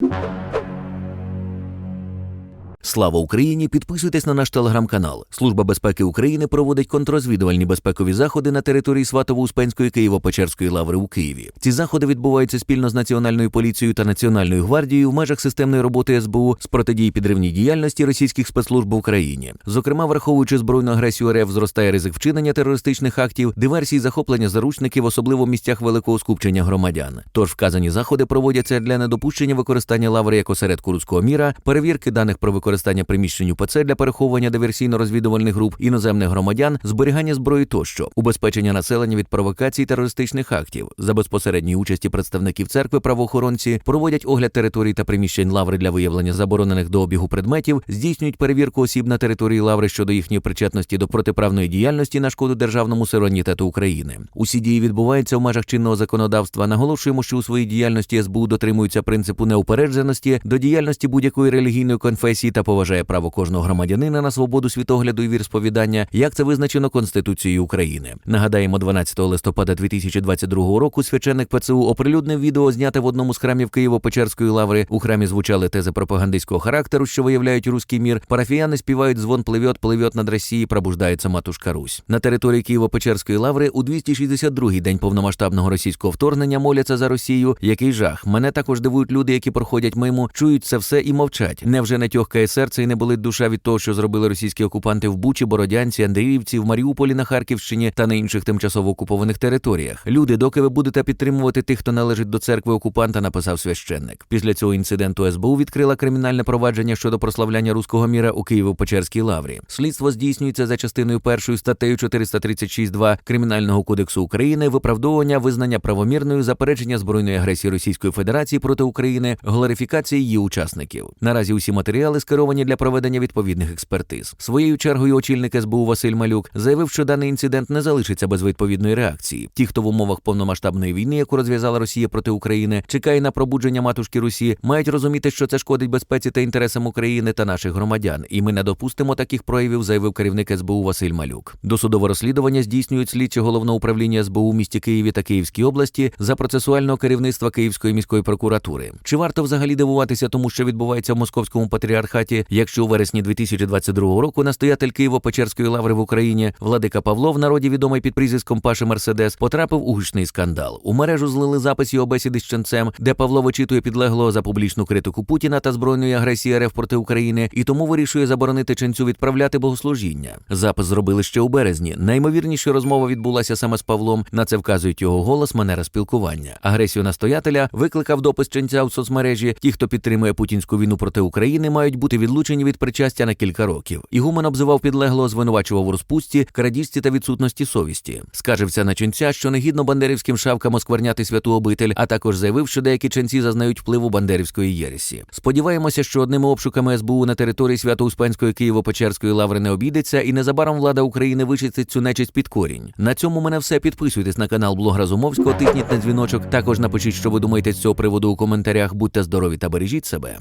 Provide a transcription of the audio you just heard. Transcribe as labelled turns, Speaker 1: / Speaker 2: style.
Speaker 1: you. Слава Україні! Підписуйтесь на наш телеграм-канал. Служба безпеки України проводить контррозвідувальні безпекові заходи на території Сватово-Успенської Києво-Печерської лаври у Києві. Ці заходи відбуваються спільно з Національною поліцією та Національною гвардією в межах системної роботи СБУ з протидії підривній діяльності російських спецслужб в Україні. Зокрема, враховуючи збройну агресію РФ, зростає ризик вчинення терористичних актів, диверсій, захоплення заручників, особливо в місцях великого скупчення громадян. Тож вказані заходи проводяться для недопущення використання лаври як осередку руського міра, перевірки даних про використання приміщень УПЦ для переховування диверсійно-розвідувальних груп іноземних громадян, зберігання зброї тощо, убезпечення населення від провокацій терористичних актів. За безпосередньої участі представників церкви правоохоронці проводять огляд територій та приміщень лаври для виявлення заборонених до обігу предметів, здійснюють перевірку осіб на території лаври щодо їхньої причетності до протиправної діяльності на шкоду державному суверенітету України. Усі дії відбуваються в межах чинного законодавства. Наголошуємо, що у своїй діяльності СБУ дотримуються принципу неупередженості до діяльності будь-якої релігійної конфесії та поважає право кожного громадянина на свободу світогляду і вірсповідання, як це визначено Конституцією України. Нагадаємо, 12 листопада 2022 року священник ПЦУ оприлюднив відео, зняте в одному з храмів Києво-Печерської лаври. У храмі звучали тези пропагандистського характеру, що виявляють руський мір. Парафіяни співають звон пливет, пливет над Росією, пробуждається матушка Русь. На території Києво-Печерської лаври у 262-й день повномасштабного російського вторгнення моляться за Росію. Який жах. Мене також дивують люди, які проходять мимо, чують це все і мовчать. Невже не тьохкає серце і не болить душа від того, що зробили російські окупанти в Бучі, Бородянці, Андріївці, в Маріуполі на Харківщині та на інших тимчасово окупованих територіях. Люди, доки ви будете підтримувати тих, хто належить до церкви окупанта, написав священник. Після цього інциденту СБУ відкрила кримінальне провадження щодо прославляння руського міра у Києво-Печерській лаврі. Слідство здійснюється за частиною першою статтею 436.2 Кримінального кодексу України, виправдовування визнання правомірною заперечення збройної агресії Російської Федерації проти України, глорифікації її учасників. Наразі усі матеріали скеровані для проведення відповідних експертиз. Своєю чергою очільник СБУ Василь Малюк заявив, що даний інцидент не залишиться без відповідної реакції. Ті, хто в умовах повномасштабної війни, яку розв'язала Росія проти України, чекає на пробудження матушки Русі, мають розуміти, що це шкодить безпеці та інтересам України та наших громадян. І ми не допустимо таких проявів, заявив керівник СБУ Василь Малюк. Досудове розслідування здійснюють слідчі головного управління СБУ в місті Києві та Київській області за процесуального керівництва Київської міської прокуратури. Чи варто взагалі дивуватися тому, що відбувається в московському патріархаті, якщо у вересні 2022 року настоятель Києво-Печерської лаври в Україні Владика Павло, в народі відомий під прізвиськом Паши Мерседес, потрапив у гучний скандал. У мережу злили запис його бесіди з ченцем, де Павло вичитує підлеглого за публічну критику Путіна та збройної агресії РФ проти України, і тому вирішує заборонити ченцю відправляти богослужіння. Запис зробили ще у березні. Наймовірніше розмова відбулася саме з Павлом. На це вказують його голос, манера спілкування. Агресію настоятеля викликав допис ченця у соцмережі. Ті, хто підтримує путінську війну проти України, мають бути відлучені від причастя на кілька років. Ігумен обзивав підлеглого, звинувачував у розпусті, крадіжці та відсутності совісті. Скаржився на ченця, що негідно бандерівським шавкам оскверняти святу обитель, а також заявив, що деякі ченці зазнають впливу бандерівської єресі. Сподіваємося, що одними обшуками СБУ на території Свято-Успенської Києво-Печерської лаври не обійдеться, і незабаром влада України вичистить цю нечисть під корінь. На цьому мене все. Підписуйтесь на канал Блог Разумовського, тисніть на дзвіночок. Також напишіть, що ви думаєте з цього приводу у коментарях. Будьте здорові та бережіть себе.